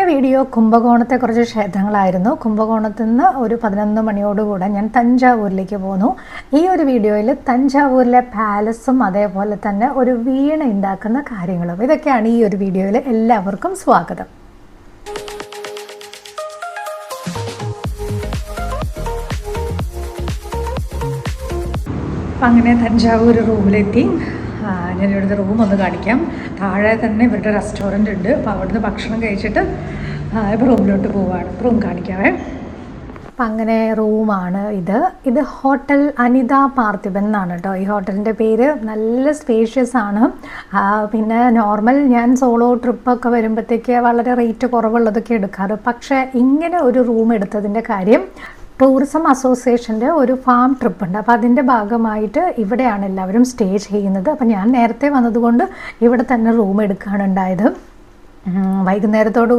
ഈ വീഡിയോ കുംഭകോണത്തെക്കുറിച്ച് ക്ഷേത്രങ്ങളായിരുന്നു കുംഭകോണത്തിൽ നിന്ന് ഒരു പതിനൊന്ന് മണിയോടുകൂടെ ഞാൻ തഞ്ചാവൂരിലേക്ക് പോന്നു. ഈ ഒരു വീഡിയോയിൽ തഞ്ചാവൂരിലെ പാലസും അതേപോലെ തന്നെ ഒരു വീണ ഉണ്ടാക്കുന്ന കാര്യങ്ങളും ഇതൊക്കെയാണ് ഈ ഒരു വീഡിയോയിൽ എല്ലാവർക്കും സ്വാഗതം. അങ്ങനെ തഞ്ചാവൂർ റൂമിലെത്തി ഞാൻ ഇവിടുത്തെ റൂം ഒന്ന് കാണിക്കാം. താഴെ തന്നെ ഇവരുടെ റെസ്റ്റോറന്റ് ഉണ്ട്. അപ്പോൾ അവിടുന്ന് ഭക്ഷണം കഴിച്ചിട്ട് ഇപ്പോൾ റൂമിലോട്ട് പോവാണ്. റൂം കാണിക്കാവേ. അപ്പം അങ്ങനെ റൂമാണ് ഇത്. ഇത് ഹോട്ടൽ അനിത പാർത്ഥിപൻ എന്നാണ് കേട്ടോ ഈ ഹോട്ടലിന്റെ പേര് നല്ല സ്പേഷ്യസ് ആണ്. പിന്നെ നോർമൽ ഞാൻ സോളോ ട്രിപ്പൊക്കെ വരുമ്പോഴത്തേക്ക് വളരെ റേറ്റ് കുറവുള്ളതൊക്കെ എടുക്കാറ്. പക്ഷേ ഇങ്ങനെ ഒരു റൂം എടുത്തതിന്റെ കാര്യം ടൂറിസം അസോസിയേഷന്റെ ഒരു ഫാം ട്രിപ്പ് ഉണ്ട് അപ്പോൾ അതിന്റെ ഭാഗമായിട്ട് ഇവിടെയാണ് എല്ലാവരും സ്റ്റേ ചെയ്യുന്നത്. അപ്പോൾ ഞാൻ നേരത്തെ വന്നതുകൊണ്ട് ഇവിടെ തന്നെ റൂം എടുക്കുകയാണ് ഉണ്ടായത്. ഉം, വൈകുന്നേരത്തോടു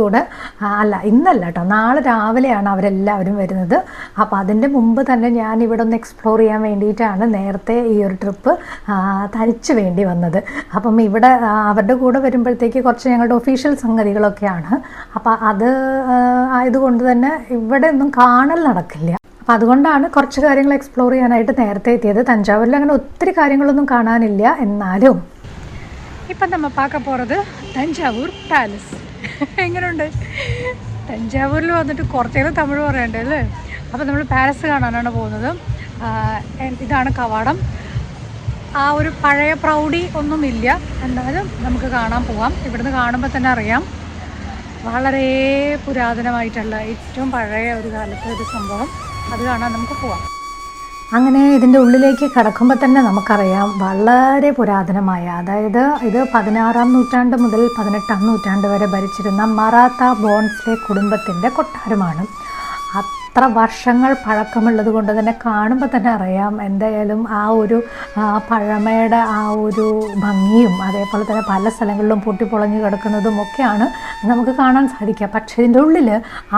അല്ല ഇന്നല്ല കേട്ടോ നാളെ രാവിലെയാണ് അവരെല്ലാവരും വരുന്നത്. അപ്പോൾ അതിന്റെ മുമ്പ് തന്നെ ഞാൻ ഇവിടെ ഒന്ന് എക്സ്പ്ലോർ ചെയ്യാൻ വേണ്ടിയിട്ടാണ് നേരത്തെ ഈ ഒരു ട്രിപ്പ് തനിച്ച് വേണ്ടി വന്നത്. അപ്പം ഇവിടെ അവരുടെ കൂടെ വരുമ്പോഴത്തേക്ക് കുറച്ച് ഞങ്ങളുടെ ഒഫീഷ്യൽ സംഗതികളൊക്കെയാണ്. അപ്പോൾ അത് ആയതുകൊണ്ട് തന്നെ ഇവിടെ ഒന്നും കാണൽ നടക്കില്ല. അപ്പം അതുകൊണ്ടാണ് കുറച്ച് കാര്യങ്ങൾ എക്സ്പ്ലോർ ചെയ്യാനായിട്ട് നേരത്തെ എത്തിയത്. തഞ്ചാവൂരിൽ അങ്ങനെ ഒത്തിരി കാര്യങ്ങളൊന്നും കാണാനില്ല എന്നാലും. ഇപ്പം നമ്മൾ பார்க்க പോകുന്നത് തഞ്ചാവൂർ പാലസ് എങ്ങനെയുണ്ട് തഞ്ചാവൂരിൽ വന്നിട്ട് കുറച്ചേരം തമിഴ് പറയണ്ടത് അല്ലേ? അപ്പോൾ നമ്മൾ പാലസ് കാണാനാണ് പോകുന്നത്. ഇതാണ് കവാടം. ആ ഒരു പഴയ പ്രൗഢി ഒന്നുമില്ല. എന്നാലും നമുക്ക് കാണാൻ പോവാം. ഇവിടുന്ന് കാണുമ്പോൾ തന്നെ അറിയാം. വളരെ പുരാതനമായിട്ടുള്ള ഏറ്റവും പഴയ ഒരു കാലത്തെ ഒരു സംഭവം. അത് കാണാൻ നമുക്ക് പോവാം. അങ്ങനെ ഇതിന്റെ ഉള്ളിലേക്ക് കടക്കുമ്പോൾ തന്നെ നമുക്കറിയാം വളരെ പുരാതനമായ അതായത് ഇത് പതിനാറാം നൂറ്റാണ്ട് മുതൽ പതിനെട്ടാം നൂറ്റാണ്ട് വരെ ഭരിച്ചിരുന്ന മറാത്ത ബോൺസ്ലെ കുടുംബത്തിന്റെ കൊട്ടാരമാണ്. അത്ര വർഷങ്ങൾ പഴക്കമുള്ളത് കൊണ്ട് തന്നെ കാണുമ്പോൾ തന്നെ അറിയാം എന്തായാലും ആ ഒരു പഴമയുടെ ആ ഒരു ഭംഗിയും അതേപോലെ തന്നെ പല സ്ഥലങ്ങളിലും പൊട്ടിപ്പൊളഞ്ഞു കിടക്കുന്നതും ഒക്കെയാണ് നമുക്ക് കാണാൻ സാധിക്കുക. പക്ഷേ ഇതിന്റെ ഉള്ളിൽ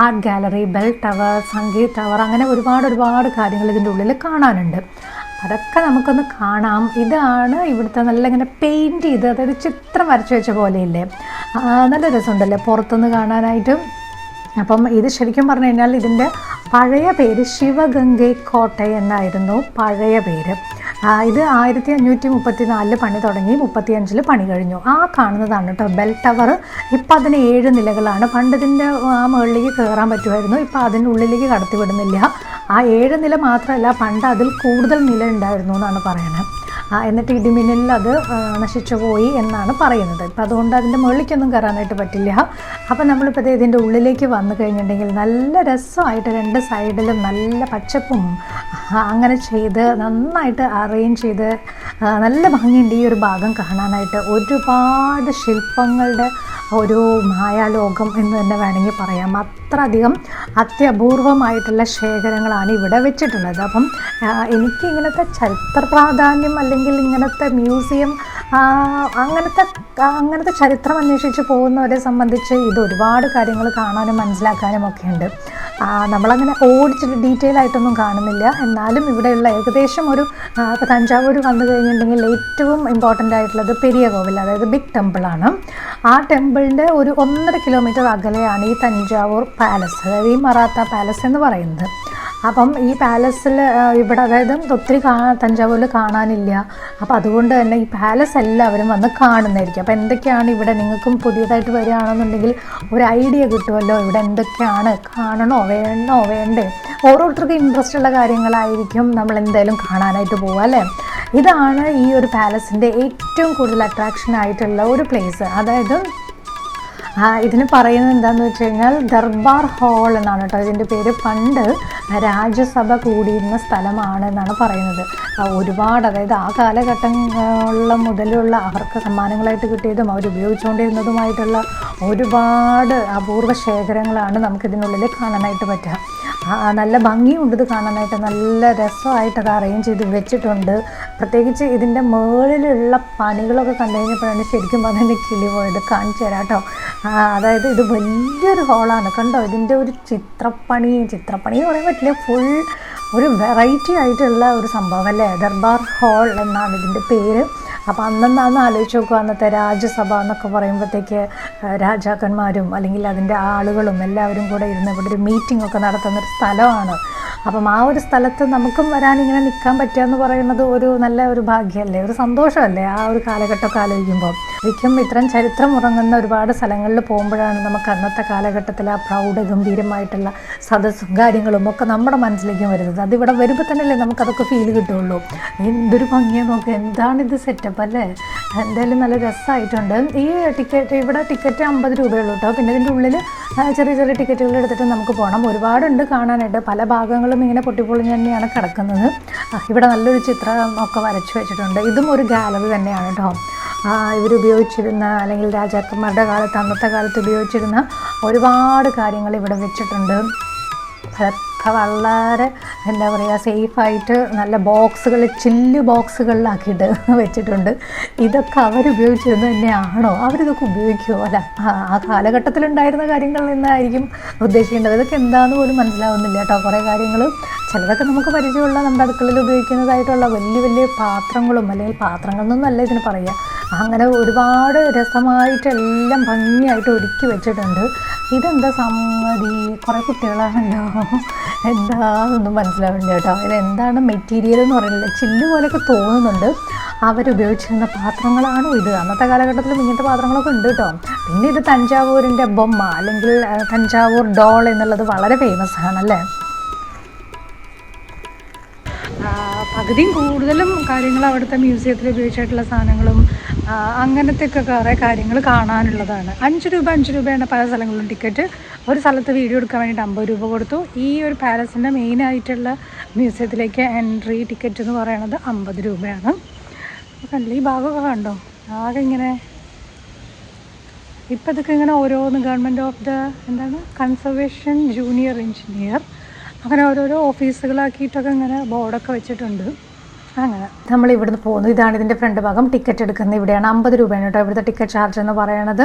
art gallery bell tower Sangeet tower അങ്ങനെ ഒരുപാട് ഒരുപാട് കാര്യങ്ങൾ ഇതിന്റെ ഉള്ളിൽ കാണാനുണ്ട്. അതൊക്കെ നമുക്കൊന്ന് കാണാം. ഇതാണ് ഇവിടുത്തെ നല്ല ഇങ്ങനെ പെയിന്റ് ചെയ്ത് അതായത് ചിത്രം വരച്ചു വെച്ച പോലെയില്ലേ? നല്ല രസമുണ്ടല്ലേ പുറത്തുനിന്ന് കാണാനായിട്ട്? അപ്പം ഇത് ശരിക്കും പറഞ്ഞു കഴിഞ്ഞാൽ ഇതിന്റെ പഴയ പേര് ശിവഗംഗൈ കോട്ട എന്നായിരുന്നു പഴയ പേര്. ഇത് ആയിരത്തി അഞ്ഞൂറ്റി മുപ്പത്തി നാലിൽ പണി തുടങ്ങി മുപ്പത്തി അഞ്ചിൽ പണി കഴിഞ്ഞു. ആ കാണുന്നതാണ് കേട്ടോ ബെൽ ടവർ. ഇപ്പം അതിന് ഏഴ് നിലകളാണ്. പണ്ട് ഇതിന്റെ ആ മുകളിലേക്ക് കയറാൻ പറ്റുമായിരുന്നു. ഇപ്പം അതിന്റെ ഉള്ളിലേക്ക് കടത്തിവിടുന്നില്ല. ആ ഏഴ് നില മാത്രമല്ല പണ്ട് അതിൽ കൂടുതൽ നില ഉണ്ടായിരുന്നു എന്നാണ് പറയുന്നത്. എന്നിട്ട് ഇടിമിന്നലിൽ അത് നശിച്ചു പോയി എന്നാണ് പറയുന്നത്. ഇപ്പം അതുകൊണ്ട് അതിന്റെ മുകളിലേക്കൊന്നും കയറാനായിട്ട് പറ്റില്ല. അപ്പം നമ്മളിപ്പോൾ ഇതിന്റെ ഉള്ളിലേക്ക് വന്നു കഴിഞ്ഞിട്ടുണ്ടെങ്കിൽ നല്ല രസമായിട്ട് രണ്ട് സൈഡിലും നല്ല പച്ചപ്പും അങ്ങനെ ചെയ്ത് നന്നായിട്ട് അറേഞ്ച് ചെയ്ത് നല്ല ഭംഗിയുണ്ട് ഈ ഒരു ഭാഗം കാണാനായിട്ട്. ഒരുപാട് ശില്പങ്ങളുടെ ഒരു മായാലോകം എന്ന് തന്നെ വേണമെങ്കിൽ പറയാം. അത്ര അധികം അത്യപൂർവമായിട്ടുള്ള ശേഖരങ്ങളാണ് ഇവിടെ വെച്ചിട്ടുള്ളത്. അപ്പം എനിക്ക് ഇങ്ങനത്തെ ചരിത്ര പ്രാധാന്യം അല്ലെങ്കിൽ ഇങ്ങനത്തെ മ്യൂസിയം അങ്ങനത്തെ അങ്ങനത്തെ ചരിത്രം അന്വേഷിച്ച് പോകുന്നവരെ സംബന്ധിച്ച് ഇത് ഒരുപാട് കാര്യങ്ങൾ കാണാനും മനസ്സിലാക്കാനും ഒക്കെ ഉണ്ട്. നമ്മളങ്ങനെ ഓടിച്ചിട്ട് ഡീറ്റെയിൽ ആയിട്ടൊന്നും കാണുന്നില്ല. എന്നാലും ഇവിടെയുള്ള ഏകദേശം ഒരു ഇപ്പോൾ തഞ്ചാവൂർ വന്നു കഴിഞ്ഞിട്ടുണ്ടെങ്കിൽ ഏറ്റവും ഇമ്പോർട്ടന്റ് ആയിട്ടുള്ളത് പെരിയ കോവിൽ അതായത് ബിഗ് ടെമ്പിളാണ് ആ ടെമ്പിളിന്റെ ഒരു ഒന്നര കിലോമീറ്റർ അകലെയാണ് ഈ തഞ്ചാവൂർ പാലസ് അതായത് ഈ മറാത്ത പാലസ് എന്ന് പറയുന്നത്. അപ്പം ഈ പാലസിൽ ഇവിടെ അതായത് ഒത്തിരി കാ തഞ്ചാവൂരിൽ കാണാനില്ല. അപ്പം അതുകൊണ്ട് തന്നെ ഈ പാലസ് എല്ലാവരും വന്ന് കാണുന്നതായിരിക്കും. അപ്പം എന്തൊക്കെയാണ് ഇവിടെ നിങ്ങൾക്കും പുതിയതായിട്ട് വരികയാണെന്നുണ്ടെങ്കിൽ ഒരു ഐഡിയ കിട്ടുമല്ലോ? ഇവിടെ എന്തൊക്കെയാണ് കാണണോ വേണോ വേണ്ടേ? ഓരോരുത്തർക്കും ഇൻട്രസ്റ്റ് ഉള്ള കാര്യങ്ങളായിരിക്കും നമ്മൾ എന്തായാലും കാണാനായിട്ട് പോവുക അല്ലേ? ഇതാണ് ഈ ഒരു പാലസിന്റെ ഏറ്റവും കൂടുതൽ അട്രാക്ഷൻ ആയിട്ടുള്ള ഒരു പ്ലേസ് അതായത് ഇതിന് പറയുന്നത് എന്താണെന്ന് വെച്ച് കഴിഞ്ഞാൽ ദർബാർ ഹാൾ എന്നാണ് കേട്ടോ ഇതിന്റെ പേര്. പണ്ട് രാജ്യസഭ കൂടിയിരുന്ന സ്ഥലമാണ് എന്നാണ് പറയുന്നത് ഒരുപാട് അതായത് ആ കാലഘട്ടങ്ങളിലുള്ള മുതലുള്ള അവർക്ക് സമ്മാനങ്ങളായിട്ട് കിട്ടിയതും അവർ ഉപയോഗിച്ചുകൊണ്ടിരുന്നതുമായിട്ടുള്ള ഒരുപാട് അപൂർവ ശേഖരങ്ങളാണ് നമുക്കിതിനുള്ളിൽ കാണാനായിട്ട് പറ്റുക. നല്ല ഭംഗിയുണ്ട് കാണാനായിട്ട്. നല്ല രസമായിട്ട് അത് അറേഞ്ച് ചെയ്ത് വെച്ചിട്ടുണ്ട്. പ്രത്യേകിച്ച് ഇതിന്റെ മുകളിലുള്ള പണികളൊക്കെ കണ്ടു കഴിഞ്ഞപ്പോഴാണ് ശരിക്കും പറഞ്ഞാൽ കിളി പോയത്. കാണിച്ചു തരാം കേട്ടോ. അതായത് ഇത് വലിയൊരു ഹോളാണ് കണ്ടോ? ഇതിന്റെ ഒരു ചിത്രപ്പണി ചിത്രപ്പണി എന്ന് പറയാൻ പറ്റില്ല. ഫുൾ ഒരു വെറൈറ്റി ആയിട്ടുള്ള ഒരു സംഭവം അല്ലേ? ദർബാർ ഹോൾ എന്നാണ് ഇതിന്റെ പേര്. അപ്പോൾ അന്നെന്നാന്ന് ആലോചിച്ച് നോക്കുക. അന്നത്തെ രാജ്യസഭ എന്നൊക്കെ പറയുമ്പോഴത്തേക്ക് രാജാക്കന്മാരും അല്ലെങ്കിൽ അതിന്റെ ആളുകളും എല്ലാവരും കൂടെ ഇരുന്ന് ഇവിടെ ഒരു മീറ്റിംഗ് ഒക്കെ നടത്തുന്ന ഒരു സ്ഥലമാണ്. അപ്പം ആ ഒരു സ്ഥലത്ത് നമുക്കും വരാനിങ്ങനെ നിൽക്കാൻ പറ്റുക എന്ന് പറയുന്നത് ഒരു നല്ല ഒരു ഭാഗ്യമല്ലേ? ഒരു സന്തോഷമല്ലേ ആ ഒരു കാലഘട്ടമൊക്കെ ആലോചിക്കുമ്പോൾ? ശരിക്കും ഇത്തരം ചരിത്രം ഉറങ്ങുന്ന ഒരുപാട് സ്ഥലങ്ങളിൽ പോകുമ്പോഴാണ് നമുക്ക് അന്നത്തെ കാലഘട്ടത്തിൽ ആ പ്രൗഢ ഗംഭീരമായിട്ടുള്ള സദസ്സും കാര്യങ്ങളും ഒക്കെ നമ്മുടെ മനസ്സിലേക്ക് വരുന്നത്. അതിവിടെ വരുമ്പോൾ തന്നെയല്ലേ നമുക്കതൊക്കെ ഫീൽ കിട്ടുള്ളൂ. എന്തൊരു ഭംഗിയാണ് നോക്കുക എന്താണിത് സെറ്റപ്പ് അല്ലേ? എന്തായാലും നല്ല രസമായിട്ടുണ്ട് ഈ ടിക്കറ്റ് ഇവിടെ ടിക്കറ്റ് അമ്പത് രൂപയുള്ളൂ കേട്ടോ പിന്നെ ഇതിന്റെ ഉള്ളിൽ ചെറിയ ചെറിയ ടിക്കറ്റുകൾ എടുത്തിട്ട് നമുക്ക് പോകണം ഒരുപാടുണ്ട് കാണാനായിട്ട്. പല ഭാഗങ്ങളും ഇങ്ങനെ പൊട്ടിപ്പൊളിഞ്ഞ് തന്നെയാണ് കിടക്കുന്നത്. ഇവിടെ നല്ലൊരു ചിത്രം ഒക്കെ വരച്ചു വെച്ചിട്ടുണ്ട്. ഇതും ഒരു ഗാലറി തന്നെയാണ് കേട്ടോ ഇവർ ഉപയോഗിച്ചിരുന്ന അല്ലെങ്കിൽ രാജാക്കന്മാരുടെ കാലത്ത് അന്നത്തെ കാലത്ത് ഉപയോഗിച്ചിരുന്ന ഒരുപാട് കാര്യങ്ങൾ ഇവിടെ വെച്ചിട്ടുണ്ട്. വളരെ എന്താ പറയുക സേഫായിട്ട് നല്ല ബോക്സുകൾ ചില്ല് ബോക്സുകളിലാക്കിയിട്ട് വെച്ചിട്ടുണ്ട്. ഇതൊക്കെ അവരുപയോഗിച്ചിരുന്ന തന്നെയാണോ? അവരിതൊക്കെ ഉപയോഗിക്കുമോ അല്ല ആ കാലഘട്ടത്തിലുണ്ടായിരുന്ന കാര്യങ്ങളിൽ നിന്നായിരിക്കും ഉദ്ദേശിക്കേണ്ടത്. ഇതൊക്കെ എന്താണെന്ന് പോലും മനസ്സിലാവുന്നില്ല കേട്ടോ. കുറേ കാര്യങ്ങൾ ചിലതൊക്കെ നമുക്ക് പരിചയമുള്ള നമ്മുടെ അടുക്കളയിൽ ഉപയോഗിക്കുന്നതായിട്ടുള്ള വലിയ വലിയ പാത്രങ്ങളും അല്ലെങ്കിൽ പാത്രങ്ങളിൽ നിന്നല്ല ഇതിന് പറയുക. അങ്ങനെ ഒരുപാട് രസമായിട്ടെല്ലാം ഭംഗിയായിട്ട് ഒരുക്കി വെച്ചിട്ടുണ്ട്. ഇതെന്താ സംഗതി? കുറേ കുട്ടികളാണല്ലോ. എന്താണെന്നൊന്നും മനസ്സിലാവില്ല കേട്ടോ. ഇതെന്താണ് മെറ്റീരിയൽ എന്ന് പറയുന്നത്? ചില്ല് പോലെയൊക്കെ തോന്നുന്നുണ്ട്. അവരുപയോഗിച്ചിരുന്ന പാത്രങ്ങളാണോ ഇത്? അന്നത്തെ കാലഘട്ടത്തിലും ഇങ്ങനത്തെ പാത്രങ്ങളൊക്കെ ഉണ്ട് കേട്ടോ. പിന്നെ ഇത് തഞ്ചാവൂരിന്റെ ബൊമ്മ അല്ലെങ്കിൽ തഞ്ചാവൂർ ഡോൾ എന്നുള്ളത് വളരെ ഫേമസ് ആണല്ലേ? പകുതിയും കൂടുതലും കാര്യങ്ങളും അവിടുത്തെ മ്യൂസിയത്തിൽ ഉപയോഗിച്ചിട്ടുള്ള സാധനങ്ങളും ആ, അങ്ങനത്തെ ഒക്കെ കുറേ കാര്യങ്ങൾ കാണാനുള്ളതാണ്. അഞ്ച് രൂപ അഞ്ച് രൂപയാണ് പല സ്ഥലങ്ങളിലും ടിക്കറ്റ്. ഒരു സ്ഥലത്ത് വീഡിയോ എടുക്കാൻ വേണ്ടിയിട്ട് അമ്പത് രൂപ കൊടുത്തു. ഈ ഒരു പാലസിന്റെ മെയിൻ ആയിട്ടുള്ള മ്യൂസിയത്തിലേക്ക് എൻട്രി ടിക്കറ്റ് എന്ന് പറയുന്നത് അമ്പത് രൂപയാണ്. കണ്ടില്ല ഈ ഭാഗമൊക്കെ കണ്ടോ? ആകെ ഇങ്ങനെ ഇപ്പം ഇതൊക്കെ ഇങ്ങനെ ഓരോന്ന് ഗവൺമെന്റ് ഓഫ് ദ എന്താണ്? കൺസർവേഷൻ ജൂനിയർ എഞ്ചിനീയർ അങ്ങനെ ഓരോരോ ഓഫീസുകളാക്കിയിട്ടൊക്കെ ഇങ്ങനെ ബോർഡൊക്കെ വെച്ചിട്ടുണ്ട്. അങ്ങനെ നമ്മൾ ഇവിടുന്ന് പോകുന്നു. ഇതാണ് ഇതിന്റെ ഫ്രണ്ട് ഭാഗം. ടിക്കറ്റ് എടുക്കുന്നത് ഇവിടെയാണ്. അമ്പത് രൂപയാണ് കേട്ടോ ഇവിടുത്തെ ടിക്കറ്റ് ചാർജ് എന്ന് പറയുന്നത്.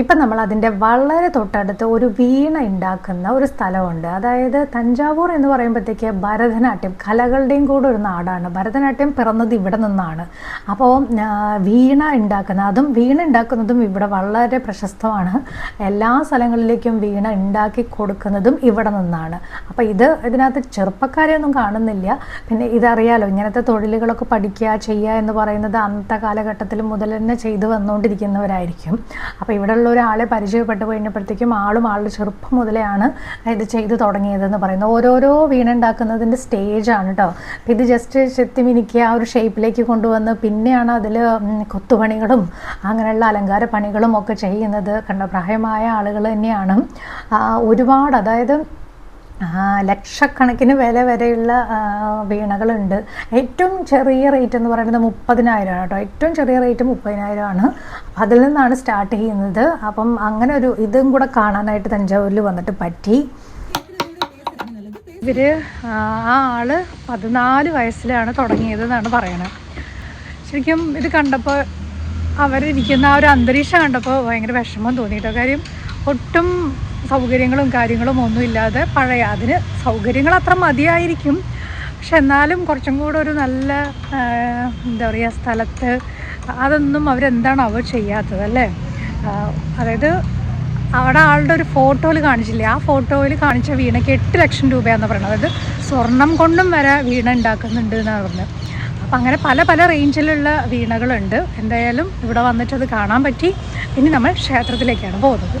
ഇപ്പം നമ്മൾ അതിന്റെ വളരെ തൊട്ടടുത്ത് ഒരു വീണ ഉണ്ടാക്കുന്ന ഒരു സ്ഥലമുണ്ട്. അതായത് തഞ്ചാവൂർ എന്ന് പറയുമ്പോഴത്തേക്ക് ഭരതനാട്യം കലകളുടെയും കൂടെ ഒരു നാടാണ്. ഭരതനാട്യം പിറന്നത് ഇവിടെ നിന്നാണ്. അപ്പോൾ വീണ ഉണ്ടാക്കുന്ന അതും വീണ ഉണ്ടാക്കുന്നതും ഇവിടെ വളരെ പ്രശസ്തമാണ്. എല്ലാ സ്ഥലങ്ങളിലേക്കും വീണ ഉണ്ടാക്കി കൊടുക്കുന്നതും ഇവിടെ നിന്നാണ്. അപ്പോൾ ഇത് ഇതിനകത്ത് ചെറുപ്പക്കാരെയൊന്നും കാണുന്നില്ല. പിന്നെ ഇതറിയാലോ ഇങ്ങനത്തെ തൊഴിലുകളൊക്കെ പഠിക്കുക ചെയ്യുക എന്ന് പറയുന്നത് അന്നത്തെ കാലഘട്ടത്തിൽ മുതൽ തന്നെ ചെയ്തു വന്നുകൊണ്ടിരിക്കുന്നവരായിരിക്കും. അപ്പോൾ ഇവിടെയുള്ള ഒരാളെ പരിചയപ്പെട്ട് കഴിഞ്ഞപ്പോഴത്തേക്കും ആളും ആളുടെ ചെറുപ്പം മുതലെയാണ് ഇത് ചെയ്തു തുടങ്ങിയതെന്ന് പറയുന്നത്. ഓരോരോ വീണുണ്ടാക്കുന്നതിന്റെ സ്റ്റേജാണ് കേട്ടോ അപ്പോൾ ഇത് ജസ്റ്റ് ചെത്തി മിനിക്കുക ആ ഒരു ഷേപ്പിലേക്ക് കൊണ്ടുവന്ന് പിന്നെയാണ് അതിൽ കൊത്തുപണികളും അങ്ങനെയുള്ള അലങ്കാര പണികളും ഒക്കെ ചെയ്യുന്നത്. കണ്ട പ്രായമായ ആളുകൾ തന്നെയാണ്. ഒരുപാട് അതായത് ലക്ഷക്കണക്കിന് വില വരെയുള്ള വീണകളുണ്ട്. ഏറ്റവും ചെറിയ റേറ്റ് എന്ന് പറയുന്നത് മുപ്പതിനായിരമാണ് കേട്ടോ. ഏറ്റവും ചെറിയ റേറ്റ് മുപ്പതിനായിരമാണ് അപ്പം അതിൽ നിന്നാണ് സ്റ്റാർട്ട് ചെയ്യുന്നത്. അപ്പം അങ്ങനെ ഒരു ഇതും കൂടെ കാണാനായിട്ട് തഞ്ചാവൂരിൽ വന്നിട്ട് പറ്റി. ഇവർ ആ ആ ആൾ പതിനാല് വയസ്സിലാണ് തുടങ്ങിയത് എന്നാണ് പറയണത് ശരിക്കും ഇത് കണ്ടപ്പോൾ അവരിരിക്കുന്ന ആ ഒരു അന്തരീക്ഷം കണ്ടപ്പോൾ ഭയങ്കര വിഷമം തോന്നിയിട്ടോ. കാര്യം ഒട്ടും സൗകര്യങ്ങളും കാര്യങ്ങളും ഒന്നുമില്ലാതെ പഴയ അതിന് സൗകര്യങ്ങൾ അത്ര മതിയായിരിക്കും. പക്ഷെ എന്നാലും കുറച്ചും കൂടെ ഒരു നല്ല എന്താ പറയുക സ്ഥലത്ത് അതൊന്നും അവരെന്താണ് അവർ ചെയ്യാത്തത് അല്ലേ? അതായത് അവിടെ ആളുടെ ഒരു ഫോട്ടോയിൽ കാണിച്ചില്ലേ? ആ ഫോട്ടോയിൽ കാണിച്ച വീണയ്ക്ക് എട്ട് ലക്ഷം രൂപയാണെന്ന് പറയുന്നത്. അതായത് സ്വർണം കൊണ്ടും വരെ വീണ ഉണ്ടാക്കുന്നുണ്ട് എന്നാണ് പറഞ്ഞത് അപ്പം അങ്ങനെ പല പല റേഞ്ചിലുള്ള വീണകളുണ്ട്. എന്തായാലും ഇവിടെ വന്നിട്ട് അത് കാണാൻ പറ്റി. ഇനി നമ്മൾ ക്ഷേത്രത്തിലേക്കാണ് പോകുന്നത്.